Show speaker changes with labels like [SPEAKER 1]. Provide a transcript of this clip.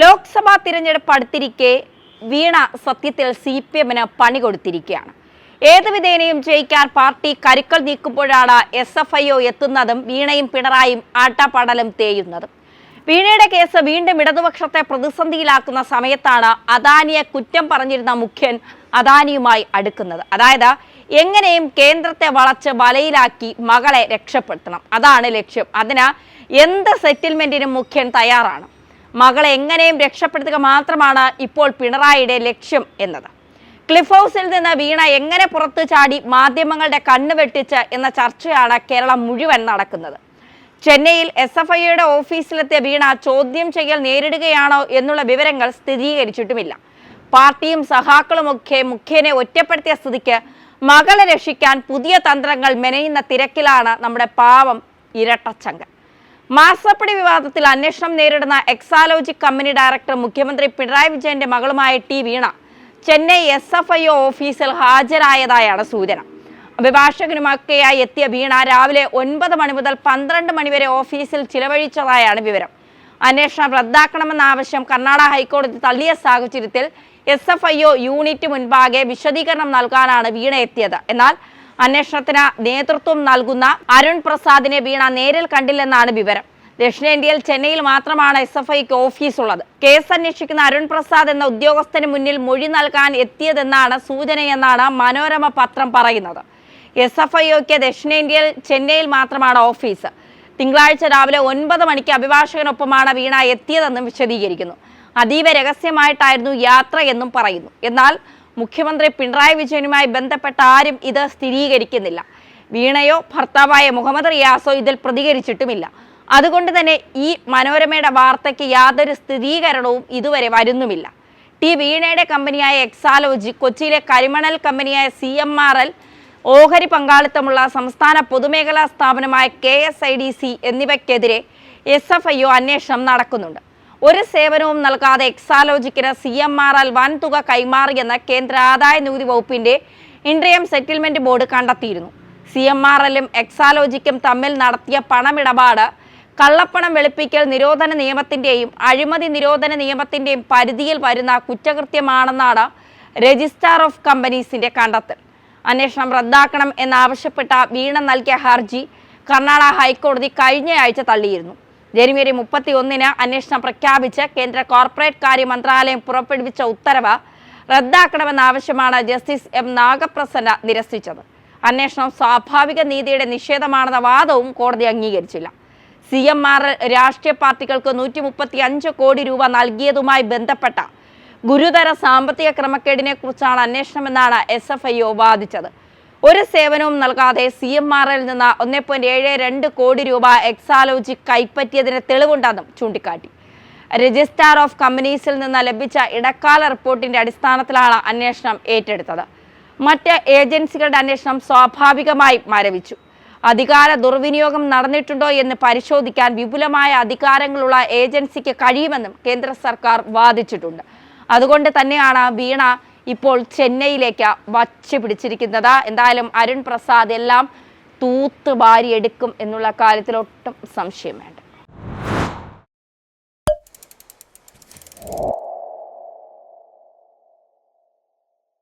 [SPEAKER 1] ലോക്സഭാ തിരഞ്ഞെടുപ്പ് അടുത്തിരിക്കെ വീണ സത്യത്തിൽ C P എമ്മിന് പണി കൊടുത്തിരിക്കുകയാണ്. ഏത് വിധേനയും ജയിക്കാൻ പാർട്ടി കരുക്കൾ നീക്കുമ്പോഴാണ് എസ് എഫ് ഐ ഒ എത്തുന്നതും വീണയും പിണറായും ആട്ടാപ്പാടലും തേയുന്നതും. വീണയുടെ കേസ് വീണ്ടും ഇടതുപക്ഷത്തെ പ്രതിസന്ധിയിലാക്കുന്ന സമയത്താണ് അദാനിയെ കുറ്റം പറഞ്ഞിരുന്ന മുഖ്യൻ അദാനിയുമായി അടുക്കുന്നത്. അതായത് എങ്ങനെയും കേന്ദ്രത്തെ വളച്ച് വലയിലാക്കി മകളെ രക്ഷപ്പെടുത്തണം. അതാണ് ലക്ഷ്യം. അതിന് എന്ത് സെറ്റിൽമെന്റിനും മുഖ്യൻ തയ്യാറാണ്. മകളെ എങ്ങനെയും രക്ഷപ്പെടുത്തുക മാത്രമാണ് ഇപ്പോൾ പിണറായിയുടെ ലക്ഷ്യം എന്നത്. ക്ലിഫ് ഹൗസിൽ നിന്ന് വീണ എങ്ങനെ പുറത്തു ചാടി മാധ്യമങ്ങളുടെ കണ്ണ് വെട്ടിച്ച് എന്ന ചർച്ചയാണ് കേരളം മുഴുവൻ നടക്കുന്നത്. ചെന്നൈയിൽ എസ് എഫ് ഐയുടെ ഓഫീസിലെത്തിയ വീണ ചോദ്യം ചെയ്യൽ നേരിടുകയാണോ എന്നുള്ള വിവരങ്ങൾ സ്ഥിരീകരിച്ചിട്ടുമില്ല. പാർട്ടിയും സഹാക്കളുമൊക്കെ മുഖ്യനെ ഒറ്റപ്പെടുത്തിയ സ്ഥിതിക്ക് മകളെ രക്ഷിക്കാൻ പുതിയ തന്ത്രങ്ങൾ മെനയുന്ന തിരക്കിലാണ് നമ്മുടെ പാവം ഇരട്ടച്ചങ്കൻ. മാസപ്പടി വിവാദത്തിൽ അന്വേഷണം നേരിടുന്ന എക്സാലോജി കമ്പനി ഡയറക്ടർ മുഖ്യമന്ത്രി പിണറായി വിജയന്റെ മകളുമായ T Veena Chennai S F I ഓഫീസിൽ ഹാജരായതായാണ് സൂചന. അഭിഭാഷകനുമൊക്കെയായി എത്തിയ വീണ രാവിലെ ഒൻപത് മണി മുതൽ പന്ത്രണ്ട് മണിവരെ ഓഫീസിൽ ചിലവഴിച്ചതായാണ് വിവരം. അന്വേഷണം റദ്ദാക്കണമെന്ന ആവശ്യം കർണാടക ഹൈക്കോടതി തള്ളിയ സാഹചര്യത്തിൽ S F I O unit മുൻപാകെ വിശദീകരണം നൽകാനാണ് വീണ എത്തിയത്. എന്നാൽ അന്വേഷണത്തിന് നേതൃത്വം നൽകുന്ന അരുൺ പ്രസാദിനെ വീണ നേരിൽ കണ്ടില്ലെന്നാണ് വിവരം. ദക്ഷിണേന്ത്യയിൽ ചെന്നൈയിൽ മാത്രമാണ് എസ് എഫ് ഐക്ക് ഓഫീസ് ഉള്ളത്. കേസ് അന്വേഷിക്കുന്ന അരുൺ പ്രസാദ് എന്ന ഉദ്യോഗസ്ഥന് മുന്നിൽ മൊഴി നൽകാൻ എത്തിയതെന്നാണ് സൂചനയെന്നാണ് മനോരമ പത്രം പറയുന്നത്. എസ് എഫ് ഐക്ക് ദക്ഷിണേന്ത്യയിൽ ചെന്നൈയിൽ മാത്രമാണ് ഓഫീസ്. തിങ്കളാഴ്ച രാവിലെ ഒൻപത് മണിക്ക് അഭിഭാഷകനൊപ്പമാണ് വീണ എത്തിയതെന്നും വിശദീകരിക്കുന്നു. അതീവ രഹസ്യമായിട്ടായിരുന്നു യാത്ര എന്നും പറയുന്നു. എന്നാൽ മുഖ്യമന്ത്രി പിണറായി വിജയനുമായി ബന്ധപ്പെട്ട ആരും ഇത് സ്ഥിരീകരിക്കുന്നില്ല. വീണയോ ഭർത്താവായ മുഹമ്മദ് റിയാസോ ഇതിൽ പ്രതികരിച്ചിട്ടുമില്ല. അതുകൊണ്ട് തന്നെ ഈ മനോരമയുടെ വാർത്തയ്ക്ക് യാതൊരു സ്ഥിരീകരണവും ഇതുവരെ വരുന്നുമില്ല. ടി വീണയുടെ കമ്പനിയായ എക്സാലോജി കൊച്ചിയിലെ കരിമണൽ കമ്പനിയായ സി എം ആർ എൽ ഓഹരി പങ്കാളിത്തമുള്ള സംസ്ഥാന പൊതുമേഖലാ സ്ഥാപനമായ K S I D C എന്നിവയ്ക്കെതിരെ S F I O അന്വേഷണം നടക്കുന്നുണ്ട്. ഒരു സേവനവും നൽകാതെ എക്സാലോജിക്കിന് സി എം ആർ എൽ വൻ തുക കൈമാറിയെന്ന് കേന്ദ്ര ആദായ നികുതി വകുപ്പിന്റെ ഇൻട്രിയം സെറ്റിൽമെന്റ് ബോർഡ് കണ്ടെത്തിയിരുന്നു. സി എം ആർ എല്ലും എക്സാലോജിക്കും തമ്മിൽ നടത്തിയ പണമിടപാട് കള്ളപ്പണം വെളുപ്പിക്കൽ നിരോധന നിയമത്തിന്റെയും അഴിമതി നിരോധന നിയമത്തിന്റെയും പരിധിയിൽ വരുന്ന കുറ്റകൃത്യമാണെന്നാണ് രജിസ്ട്രാർ ഓഫ് കമ്പനീസിന്റെ കണ്ടെത്തൽ. അന്വേഷണം റദ്ദാക്കണം എന്നാവശ്യപ്പെട്ട വീണ നൽകിയ ഹർജി കർണാടക ഹൈക്കോടതി കഴിഞ്ഞയാഴ്ച തള്ളിയിരുന്നു. ജനുവരി മുപ്പത്തി ഒന്നിന് അന്വേഷണം പ്രഖ്യാപിച്ച് കേന്ദ്ര കോർപ്പറേറ്റ് കാര്യ മന്ത്രാലയം പുറപ്പെടുവിച്ച ഉത്തരവ് റദ്ദാക്കണമെന്ന ആവശ്യമാണ് ജസ്റ്റിസ് എം നാഗപ്രസന്ന നിരസിച്ചത്. അന്വേഷണം സ്വാഭാവിക നീതിയുടെ നിഷേധമാണെന്ന വാദവും കോടതി അംഗീകരിച്ചില്ല. സി എം ആർ രാഷ്ട്രീയ പാർട്ടികൾക്ക് നൂറ്റി മുപ്പത്തി അഞ്ച് കോടി രൂപ നൽകിയതുമായി ബന്ധപ്പെട്ട ഗുരുതര സാമ്പത്തിക ക്രമക്കേടിനെ കുറിച്ചാണ് അന്വേഷണമെന്നാണ് എസ് എഫ് ഐ ഒ വാദിച്ചത്. ഒരു സേവനവും നൽകാതെ സി എം ആർ എൽ നിന്ന് ഒന്നേ പോയിന്റ് ഏഴ് രണ്ട് കോടി രൂപ എക്സാലോജി കൈപ്പറ്റിയതിന് തെളിവുണ്ടെന്നും ചൂണ്ടിക്കാട്ടി. രജിസ്ട്രാർ ഓഫ് കമ്പനീസിൽ നിന്ന് ലഭിച്ച ഇടക്കാല റിപ്പോർട്ടിന്റെ അടിസ്ഥാനത്തിലാണ് അന്വേഷണം ഏറ്റെടുത്തത്. മറ്റ് ഏജൻസികളുടെ അന്വേഷണം സ്വാഭാവികമായി മരവിച്ചു അധികാര ദുർവിനിയോഗം നടന്നിട്ടുണ്ടോ എന്ന് പരിശോധിക്കാൻ വിപുലമായ അധികാരങ്ങളുള്ള ഏജൻസിക്ക് കഴിയുമെന്നും കേന്ദ്ര സർക്കാർ വാദിച്ചിട്ടുണ്ട്. അതുകൊണ്ട് തന്നെയാണ് വീണ ഇപ്പോൾ ചെന്നൈയിലേക്ക് വച്ച് പിടിച്ചിരിക്കുന്നത്. എന്തായാലും അരുൺ പ്രസാദ് എല്ലാം തൂത്ത് വാരിയെടുക്കും എന്നുള്ള കാര്യത്തിൽ ഒട്ടും സംശയം വേണ്ട.